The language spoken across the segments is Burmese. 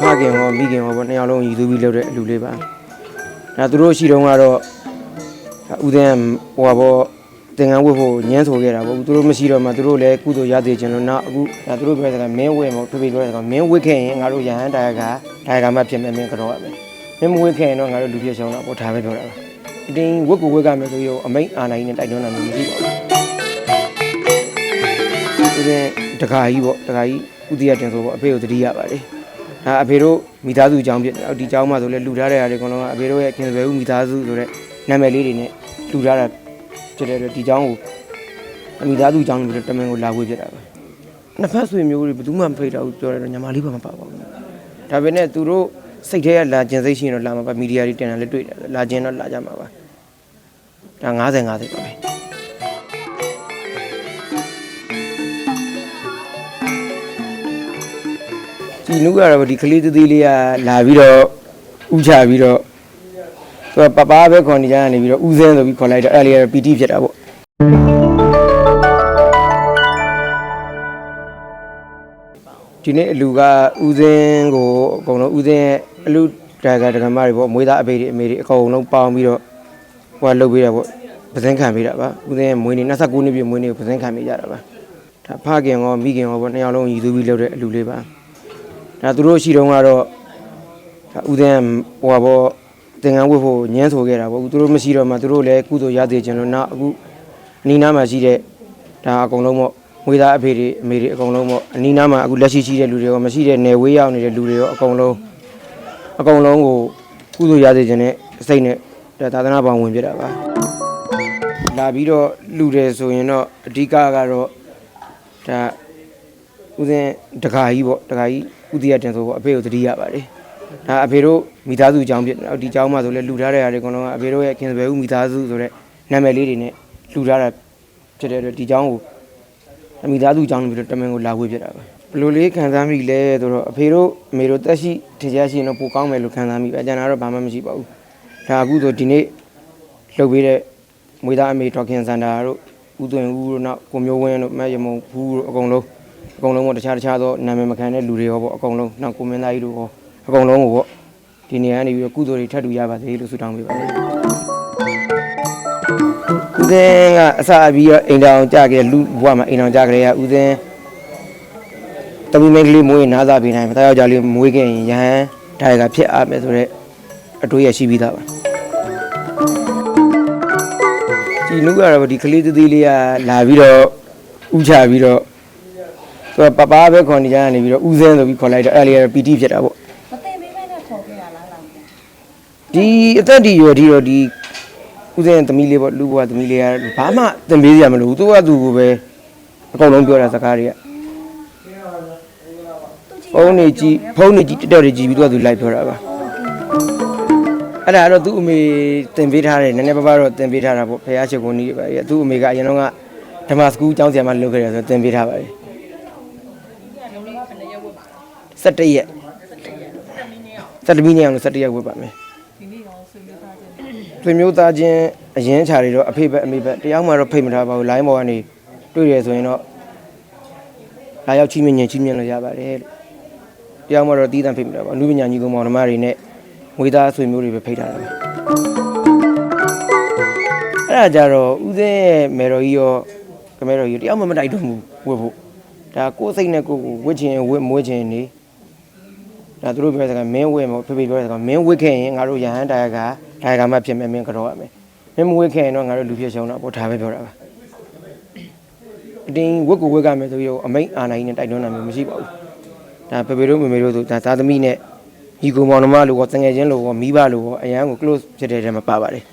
ဖခင်ရောမိခင်ရောပေါ့နှစ်ယောက်လုံးရည်သူပြီးလုပ်တဲ့အလူလေးပါဒါသူတို့ရှိတုန်းကတော့ဒါဦးသိန်းကဟိုပါပေါ့သင်္ကန်းဝတ်ဖို့ညှန်းဆိုခဲ့တာပေါ့သူတို့မရှိတော့မှသူတို့လည်းကုသိုလ်ရသေးခြင်းလို့နောက်အခုဒါသူတို့ပြောတဲ့ကမင်းဝတ်မို့ဖေဖေပြောတဲ့ကမင်းဝတ်ခဲ့ရင်ငါတို့ရဟန်းတရားကတရားကမှဖြစ်မယ်မင်းကတော့ရမယ်မင်းမဝတ်ခဲ့ရင်တော့ငါတို့လူပြည့်ဆောင်တော့ပေါ့ဒါပဲပြောတာပါအတင်းဝတ်ကိုဝတ်ကမယ်ဆိုရောအမိတ်အာနိုင်နဲ့တိုက်တွန်းတာမျိုးမရှိပါဘူးသူကတခါကြီးပေါ့တခါကြီးဥတီရတင်ဆိုပေါ့အဖေကိုတတိရပါတယ်ဒါ အဖေတို့မိသားစုအကြောင်းဖြစ်တယ်ဒီအကြောင်းမှဆိုလဲလှူထားတဲ့ຢာတွေအကုန်လုံးကအဖေတို့ရဲ့ခင်စွဲဦးမိသားစုဆိုတဲ့နာမည်လေးတွေနဲ့လှူထားတာဖြစ်တဲ့အတွက်ဒီအကြောင်းကိုမိသားစုအကြောင်းလို့တမန်ကိုလာဝေးဖြစ်တာပါနှစ်ဖက်ဆွေမျိုးတွေဘယ်သူမှမဖိတ်တော့ဘူးပြောတယ်တော့ညီမလေးပါမပါပါဘူးဒါပေမဲ့သူတို့စိတ်ထဲကလာကျင်စိတ်ရှိရင်တော့လာမှာပါမီဒီယာတွေတင်တာလည်းတွေ့တယ်လာကျင်တော့လာကြမှာပါဒါ90 50ပါပဲ ဒီနုကတော့ဒီကလေးသေးသေးလေးကလာပြီးတော့ဥချပြီးတော့သူကပပပဲခေါ်နေကြကနေပြီးတော့ဥစင်းဆိုပြီးခေါ်လိုက်တော့အဲ့ဒါလေးကတော့ပီတိဖြစ်တာပေါ့ဒီနေ့အလူကဥစင်းကိုအကုန်လုံးဥစင်းရဲ့အလူဒါကဒကမတွေပေါ့အမွေးသားအဖေတွေအမေတွေအကုန်လုံးပေါင်းပြီးတော့ဟိုကလုပ်ပေးတာပေါ့ပစင်းခံပေးတာပါဥစင်းရဲ့မွေးနေ့29နှစ်ပြည့်မွေးနေ့ကိုပစင်းခံပေးကြတာပါဒါဖခင်ရောမိခင်ရောပေါ့နှစ်ယောက်လုံးရည်သူပြီးလုပ်တဲ့အလူလေးပါ ဒါသူတို့ရှိတုန်းကတော့ဒါဦးသိန်းကဟိုပါပေါ့သင်္ကန်းဝတ်ဖို့ညှန်းဆိုခဲ့တာပေါ့သူတို့မရှိတော့မှသူတို့လည်းကုသိုလ်ရသေးခြင်းလို့နောက်အခုအနီးနားမှာရှိတဲ့ဒါအကုန်လုံးပေါ့ငွေသားအဖေတွေအမေတွေအကုန်လုံးပေါ့အနီးနားမှာအခုလက်ရှိရှိတဲ့လူတွေရောမရှိတဲ့နယ်ဝေးရောက်နေတဲ့လူတွေရောအကုန်လုံးအကုန်လုံးကိုကုသိုလ်ရသေးခြင်းနဲ့စိတ်နဲ့ဒါသာသနာ့ဘောင်ဝင်ပြတာပါလာပြီးတော့လူတယ်ဆိုရင်တော့အဓိကကတော့ဒါ ဦးစင်းတခါကြီးပေါ့တခါကြီးဥတီရတင်ဆိုပေါ့အဖေကိုတတိရပါတယ်ဒါအဖေတို့မိသားစုအကြောင်းဖြစ်တယ်ဒီအကြောင်းမှဆိုလဲလှူထားတဲ့ຢာတွေအကုန်လုံးကအဖေတို့ရဲ့ခင်စွဲဦးမိသားစုဆိုတဲ့နာမည်လေးတွေနဲ့လှူထားတာဖြစ်တဲ့အတွက်ဒီအကြောင်းကိုမိသားစုအကြောင်းလို့ပြီးတော့တမန်ကိုလာဝေးဖြစ်တာပါဘယ်လိုလေးခံစားမိလဲဆိုတော့အဖေတို့အမေတို့တက်ရှိထင်ရှားရှိရင်တော့ပိုကောင်းမယ်လို့ခံစားမိပါအကျန်တော့ဘာမှမရှိပါဘူးဒါအခုဆိုဒီနေ့လှုပ်ပေးတဲ့မွေသားအမေဒေါက်ခင်စန္ဒာတို့ဦးသွင်ဦးတို့နောက်ကိုမျိုးဝင်းတို့မတ်ရမုံဘူးတို့အကုန်လုံး အကုန်လုံးပေါ့တခြားတခြားသောနာမည်မခံတဲ့လူတွေရောပေါ့အကုန်လုံးနောက်ကိုမင်းသားကြီးတို့ရောအကုန်လုံးကိုပေါ့ဒီနေရာကနေပြီးတော့ကုသိုလ်တွေထပ်တူရပါစေလို့ဆုတောင်းပေးပါတယ်ဦးသိန်းကအစအပြီးတော့အိမ်တောင်ကြခဲ့လူဘဝမှာအိမ်တောင်ကြကြရဦးသိန်းတမီမင်းကလေးမွေးနားစားပေးနိုင်မှာတာယောက်ျားလေးမွေးခဲ့ရင်ရဟန်းဒါရကဖြစ်အားမယ်ဆိုတော့အတွေးရရှိပြီးသားပါဒီလူကတော့ဒီကလေးသေးသေးလေးကလာပြီးတော့ဥချပြီးတော့ သူကပပပဲခေါ်နေကြကနေပြီးတော့ဦးစင်းဆိုပြီးခေါ်လိုက်တော့အဲ့ဒါလေးကတော့ပီတိဖြစ်တာပေါ့မသိပေးမဲနဲ့ခေါ်ခဲ့ရလားလားဒီအသက်ဒီရော်ဒီရော်ဒီဦးစင်းသမီးလေးပေါ့လူဘွားသမီးလေးကဘာမှသင်ပေးစရာမလိုဘူးသူကသူကိုပဲအကုန်လုံးပြောတာစကားတွေကဖုန်းနေကြည့်ဖုန်းနေကြည့်တက်တက်တွေကြည့်ပြီးသူကသူလိုက်ပြောတာပါအဲ့ဒါကတော့သူ့အမေတင်ပေးထားတယ်နည်းနည်းပါးပါးတော့တင်ပေးထားတာပေါ့ဖះချစ်ကိုနီးပါရဲ့သူ့အမေကအရင်တော့ကဓမ္မစကူးကျောင်းဆရာမလုပ်ခဲ့တယ်ဆိုတော့တင်ပေးထားပါတယ် 17ရက်17မိနစ်အောင်လို့17ရက်ဝတ်ပါမယ်ဆွေမျိုးသားချင်းအရင်ခြာတွေတော့အဖေဘက်အမေဘက်တယောက်မှတော့ဖိတ်မထားပါဘူး line ပေါ်ကနေတွေ့ရဆိုရင်တော့လာရောက်ချင်းမြင်ချင်းချင်းမြင်လို့ရပါတယ်လို့တယောက်မှတော့တီးတန့်ဖိတ်မထားပါဘူးအနုပညာညီကောင်မောင်နှမတွေနဲ့ငွေသားဆွေမျိုးတွေပဲဖိတ်ထားတာပဲအဲ့ဒါကြတော့ဦးသိန်းရဲ့မေတော်ကြီးရောကမဲတော်ကြီးရောတယောက်မှမတိုက်တော့ဘူးဝတ်ဖို့ဒါကိုယ်စိတ်နဲ့ကိုယ်ကိုဝတ်ချင်ဝတ်မွေးချင်နေ ဒါသူတို့ပြောတဲ့ကမင်းဝတ်မဖေဖေပြောတဲ့ကမင်းဝတ်ခဲ့ရင်ငါတို့ရဟန်းတရားကတရားကမှဖြစ်မယ်မင်းကတော့ရမယ်မင်းမဝတ်ခဲ့ရင်တော့ငါတို့လူဖြစ်ဆောင်တော့ပေါ့ဒါပဲပြောတာပါအတင်းဝတ်ကိုဝတ်ကမယ်ဆိုရောအမိတ်အာနိုင်နဲ့တိုက်တွန်းတာမျိုးမရှိပါဘူးဒါဖေဖေတို့မေမေတို့ဆိုဒါသာသမီနဲ့ညီကိုမောင်နှမလို့ရောတငယ်ချင်းလို့ရောမိဘလို့ရောအရန်ကို close ဖြစ်တဲ့တဲမှာပါပါတယ်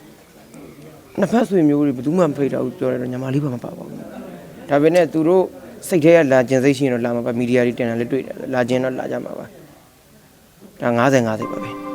နှစ်ဖက်ဆွေမျိုးတွေဘယ်သူမှမဖိတ်တော့ဘူးပြောတယ်တော့ညီမလေးပါမပါပါဘူးဒါပေမဲ့သူတို့စိတ်ထဲကလာကျင်စိတ်ရှိရင်တော့လာမှာပါမီဒီယာတွေတင်တာလည်းတွေ့တယ်လာကျင်တော့လာကြမှာပါ ဒါ90 50ပါပဲ